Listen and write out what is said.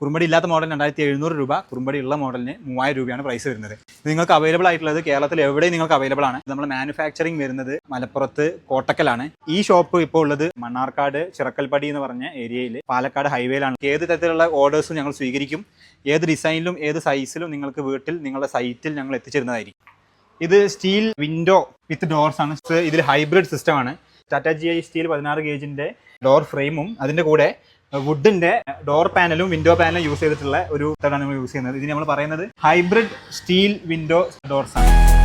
കുറുമ്പടി ഇല്ലാത്ത മോഡൽ രണ്ടായിരത്തി എഴുന്നൂറ് രൂപ കുറുമ്പടി ഉള്ള മോഡലിന് മൂവായിരം രൂപയാണ് പ്രൈസ് വരുന്നത്. നിങ്ങൾക്ക് അവൈലബിൾ ആയിട്ടുള്ളത് കേരളത്തിൽ എവിടെയും നിങ്ങൾക്ക് അവൈലബിൾ ആണ്. നമ്മൾ മാനുഫാക്ചറിംഗ് വരുന്നത് മലപ്പുറത്ത് കോട്ടക്കലാണ്. ഈ ഷോപ്പ് ഇപ്പോൾ ഉള്ളത് മണ്ണാർക്കാട് ചിറക്കൽപ്പടി എന്ന് പറഞ്ഞ ഏരിയയിൽ പാലക്കാട് ഹൈവേയിലാണ് ഏത് തരത്തിലുള്ള ഓർഡേഴ്സും ഞങ്ങൾ സ്വീകരിക്കും. ഏത് ഡിസൈനിലും ഏത് സൈസിലും നിങ്ങൾക്ക് വീട്ടിൽ നിങ്ങളുടെ സൈറ്റിൽ ഞങ്ങൾ എത്തിച്ചിരുന്നതായിരിക്കും. ഇത് സ്റ്റീൽ വിൻഡോ വിത്ത് ഡോർസ് ആണ്. ഇതിൽ ഹൈബ്രിഡ് സിസ്റ്റമാണ് ടാറ്റ ജി ഐ സ്റ്റീൽ പതിനാറ് ഗേജിന്റെ ഡോർ ഫ്രെയിമും അതിന്റെ കൂടെ വുഡിന്റെ ഡോർ പാനലും വിൻഡോ പാനലും യൂസ് ചെയ്തിട്ടുള്ള ഒരു ഇതാണ് നമ്മൾ യൂസ് ചെയ്യുന്നത്. ഇതിന് നമ്മൾ പറയുന്നത് ഹൈബ്രിഡ് സ്റ്റീൽ വിൻഡോ ഡോർസ് ആണ്.